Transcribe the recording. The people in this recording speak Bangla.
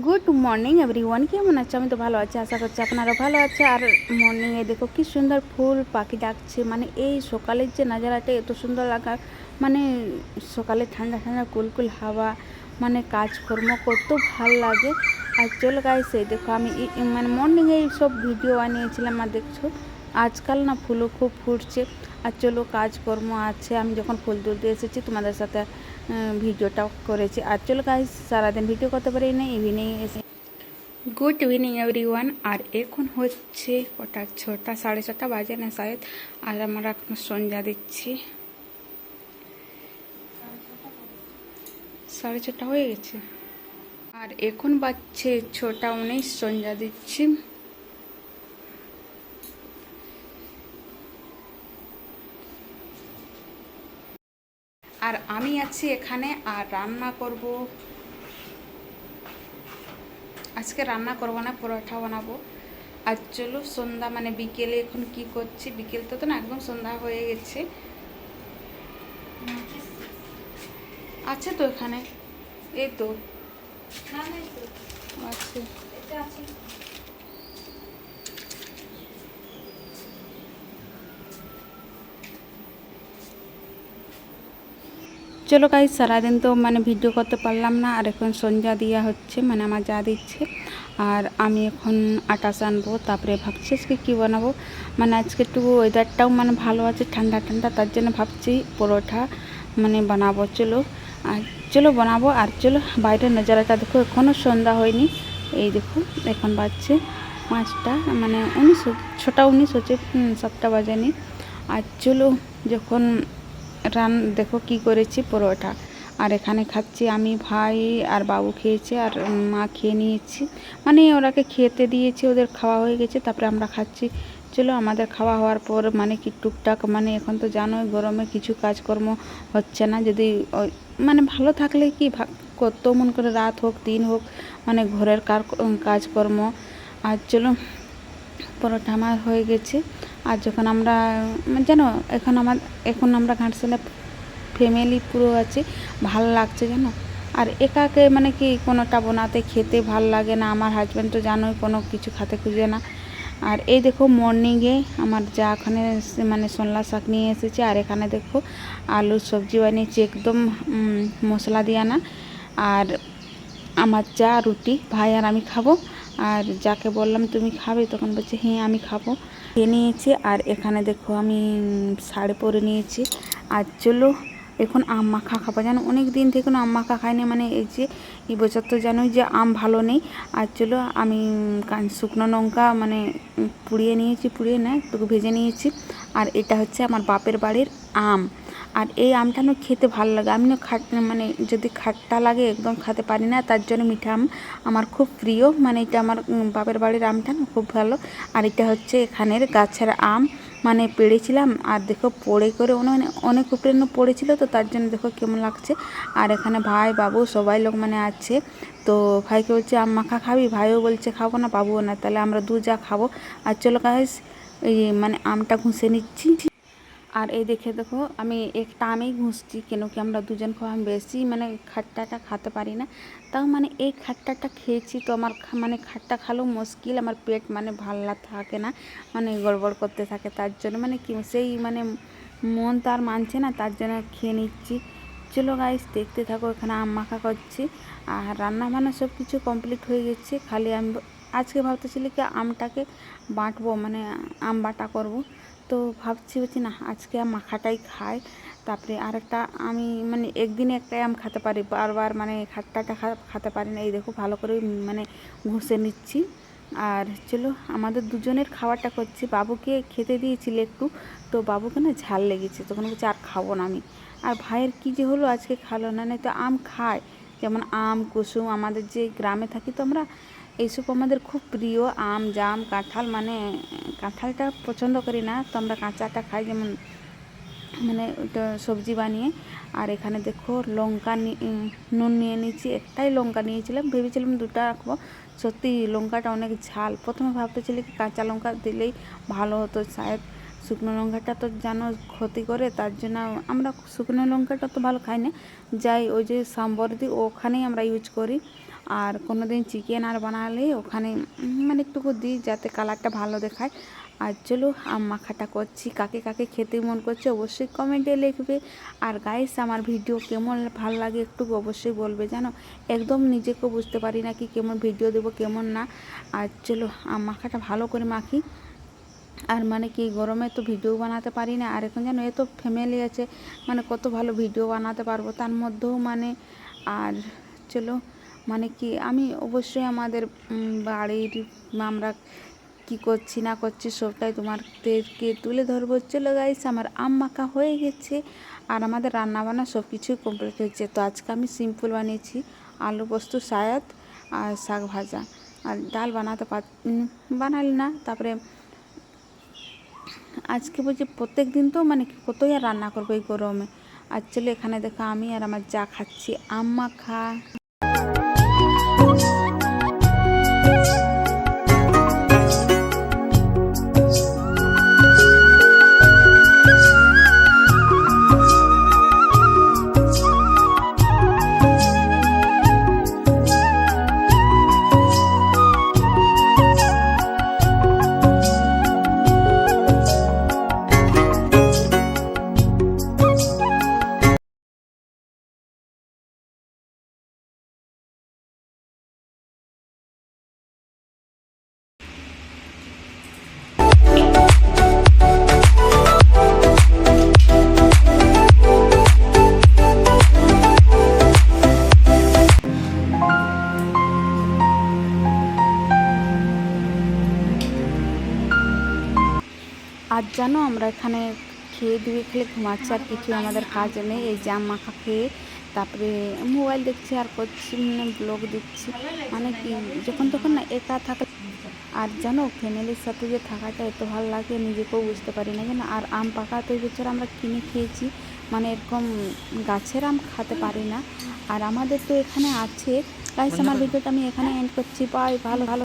গুড মর্নিং এভরিওয়ান কেমন আছে? আমি তো ভালো আছি, আশা করছি আপনারা ভালো আছে। আর মর্নিংয়ে দেখো কি সুন্দর ফুল পাখি ডাকছে। মানে এই সকালের যে নাজারাটা, এত সুন্দর লাগা। মানে সকালে ঠান্ডা ঠান্ডা কুলকুল হাওয়া মানে কাজকর্ম কত ভালো লাগে। আর চল এই দেখো আমি মানে মর্নিংয়ে সব ভিডিও বানিয়েছিলাম, আর দেখছ? আজকাল না ফুলও খুব ফুটছে। আর চলো কাজকর্ম আছে। আমি যখন ফুল তুলতে এসেছি, তোমাদের সাথে ভিডিওটাও করেছি। আর চলো গাইস সারাদিন ভিডিও করতে পারি না ইভিনিং এসে গুড ইভিনিং এভরিওয়ান আর এখন হচ্ছে কটা? ছটা, সাড়ে ছটা বাজে না শায়দ আর আমরা এখন সন্ধ্যা দিচ্ছি। সাড়ে ছটা হয়ে গেছে। আর এখন বাজছে ছটা উনিশ, সন্ধ্যা দিচ্ছি। আর আমি আছি এখানে আর রান্না করব। আজকে রান্না করব না পরোটা বানাবো। আর চলো সন্ধ্যা মানে বিকেলে এখন কি করছি? বিকেল তো তো না একদম সন্ধ্যা হয়ে গেছে। আছে তো এখানে? এই তো। আছে। চলো গাই সারাদিন তো মানে ভিডিও করতে পারলাম না, আর এখন সন্ধ্যা দেওয়া হচ্ছে মানে আমার যা দিচ্ছে। আর আমি এখন আটা আনব, তারপরে ভাবছি আজকে কী বানাবো। মানে আজকে একটু ওয়েদারটাও মানে ভালো আছে, ঠান্ডা ঠান্ডা, তার জন্য ভাবছি পরোটা মানে বানাবো, চলো। আর চলো বানাবো, আর চলো বাইরের নজারাটা দেখো এখনও সন্ধ্যা হয়নি। এই দেখো, এখন বাজছে পাঁচটা মানে উনিশ ছটা উনিশ হচ্ছে সাতটা বাজেনি। আর চলো, যখন রান, দেখো কি করেছি পরোটা। আর এখানে খাচ্ছি আমি ভাই আর বাবু খেয়েছে আর মা খেয়ে নিয়েছি। মানে ওরাকে খেতে দিয়েছি, ওদের খাওয়া হয়ে গেছে, তারপরে আমরা খাচ্ছি। চলো আমাদের খাওয়া হওয়ার পর মানে কি টুকটাক মানে এখন তো জানোই গরমে কিছু কাজকর্ম হচ্ছে না। যদি মানে ভালো থাকলে কি কত মন করে রাত হোক, দিন হোক মানে ঘরের কার, কাজকর্ম। আর চলো, পরোটা আমার হয়ে গেছে। আর যখন আমরা মানে জানো, এখন আমার, এখন আমরা ঘাটশিলা ফ্যামিলি পুরো আছে, ভালো লাগছে জানো? আর একাকে মানে কি, কোনোটা বানাতে খেতে ভালো লাগে না, আমার হাজব্যান্ড তো জানোই, কোনো কিছু খেতে খুঁজে না। আর এই দেখো মর্নিংয়ে আমার যা এখানে মানে সল্লা শাক নিয়ে এসেছে, আর এখানে দেখো আলুর সবজি বানিয়েছি, একদম মশলা দিয়া না। আর আমার চা রুটি, ভাই আর আমি খাব, আর যাকে বললাম, তুমি খাবে? তখন বলছে হ্যাঁ আমি খাব। খেয়ে নিয়েছি, আর এখানে দেখো আমি শাড়ি পরে নিয়েছি। আর চলো, এখন আম মাখা খাব। জানো অনেক দিন থেকে আম মাখা খাইনি মানে এই যে, এই বছর তো জানোই যে আম ভালো নেই। আর চলো, আমি কান- শুকনো লঙ্কা মানে পুড়িয়ে নিয়েছি, পুড়িয়ে না একটু ভেজে নিয়েছি। আর এটা হচ্ছে আমার বাপের বাড়ির আম। আর এই আমটা না খেতে ভালো লাগে? আমি না খাট মানে যদি খাট্টা লাগে, একদম খেতে পারি না, তার জন্য মিঠা আম আমার খুব প্রিয়। মানে এটা আমার বাপের বাড়ির আমটা না, খুব ভালো। আর এটা হচ্ছে এখানের গাছের আম। মানে পেড়েছিলাম, আর দেখো পড়ে করে মানে অনেক উপরে পড়েছিল, তো তার জন্য দেখো কেমন লাগছে। আর এখানে ভাই, বাবু সবাই লোক মানে আছে। তো ভাইকে বলছে, আম মাখা খাবি? ভাইও বলছে, খাব না, বাবুও না। তাহলে আমরা দু যা খাব। আর চলো গাইস এই মানে আমটা ঘুষে নিচ্ছি। আর এই দেখে দেখো, আমি একটা আমেই ঘুষছি কেন কি আমরা দুজন খাওয়া আমি বেশি মানে খাট্টাটা খেতে পারি না। তাও মানে এই খাট্টাটা খেয়েছি তো আমার মানে খাট্টা খালেও মুশকিল, আমার পেট মানে ভাল্লা থাকে না মানে গড়বড় করতে থাকে তার জন্য। মানে কি সেই মানে মন তো আর মানছে না, তার জন্য খেয়ে নিচ্ছি। চলো গাইস দেখতে থাকো, এখানে আম মাখা করছি। আর রান্না বান্না সব কিছু কমপ্লিট হয়ে গেছে। খালি আমি আজকে ভাবতেছিলি কি আমটাকে বাটবো মানে আম বাটা করব। তো ভাবছি হচ্ছে না আজকে আম মাখাটাই খাই। তারপরে আরেকটা আমি মানে একদিনে একটা আম খেতে পারি, বারবার মানে খাট্টাটা খেতে পারি না। এই দেখো, ভালো করে মানে ঘষে নিচ্ছি। আর চলো, আমাদের দুজনের খাবারটা করছি। বাবুকে খেতে দিয়েছিল একটু, তো বাবুকে না ঝাল লেগেছে তখন বলছে আর খাব না আমি। আর ভাইয়ের কী যে হলো আজকে খালো না, নয়তো আম খায়। যেমন আম, কুসুম, আমাদের যে গ্রামে থাকি তো আমরা এইসব আমাদের খুব প্রিয়, আম, জাম, কাঁঠাল মানে কাঁঠালটা পছন্দ করি না। তো আমরা কাঁচাটা খাই, যেমন মানে ওটা সবজি বানিয়ে। আর এখানে দেখো, লঙ্কা নুন নিয়ে নিয়েছি, একটাই লঙ্কা নিয়েছিলাম। ভেবেছিলাম দুটা রাখব। সত্যি, লঙ্কাটা অনেক ঝাল। প্রথমে ভাবতেছিলি কি কাঁচা লঙ্কা দিলেই ভালো হতো। শায়দ শুকনো লঙ্কাটা তো জানো ক্ষতি করে, তার জন্য আমরা শুকনো লঙ্কাটা তো ভালো খাই না। যাই, ওই যে সাম্বর দিই, ওখানেই আমরা ইউজ করি। আর কোনো দিন চিকেন আর বানালে ওখানে মানে একটুকু দিই যাতে কালারটা ভালো দেখায়। আর চলো আম মাখাটা করছি, কাকে কাকে খেতে মন করছে অবশ্যই কমেন্টে লিখবে। আর গাইস আমার ভিডিও কেমন ভালো লাগে একটু অবশ্যই বলবে, জানো? একদম নিজেকেও বুঝতে পারি না কি কেমন ভিডিও দেবো, কেমন না। আর চলো আম মাখাটা ভালো করে মাখি। আর মানে কি, গরমে তো ভিডিও বানাতে পারি না। আর এখন যেন এত ফ্যামিলি আছে মানে কত ভালো ভিডিও বানাতে পারব। তার মধ্যেও মানে আর চলো মানে কি, আমি অবশ্যই আমাদের বাড়ির আমরা কি করছি না করছি সবটাই তোমাদেরকে তুলে ধরবো। চলো গাইস আমার আম মাখা হয়ে গেছে আর আমাদের রান্নাবান্না সব কিছুই কমপ্লিট হয়েছে তো আজকে আমি সিম্পল বানিয়েছি, আলু পোস্ত সায়াদ আর শাক ভাজা। আর ডাল বানাতে পার বানালি না, তারপরে আজকে বলছি প্রত্যেক দিন তো মানে কতই আর রান্না করব এই গরমে। আর চলো এখানে দেখো আমি আর আমার যা খাচ্ছি, আম মাখা। আজ জানো আমরা এখানে খেয়ে দিয়ে খেলে ঘুমাচ্ছি আর কিছু আমাদের কাজ নেই। এই জাম মাখা খেয়ে তারপরে মোবাইল দেখছি আর করছি মানে ব্লগ দিচ্ছি মানে কি যখন তখন না একা থাকা আর জানো ফ্যামিলির সাথে যে থাকাটা এত ভালো লাগে নিজেকেও বুঝতে পারি না জানো আর আম পাকা তো বছর আমরা কিনে খেয়েছি মানে এরকম গাছের আম খেতে পারি না। আর আমাদের তো এখানে আছে। তাই আমার ভিডিওটা আমি এখানে এন্ড করছি। বাই ভালো ভালো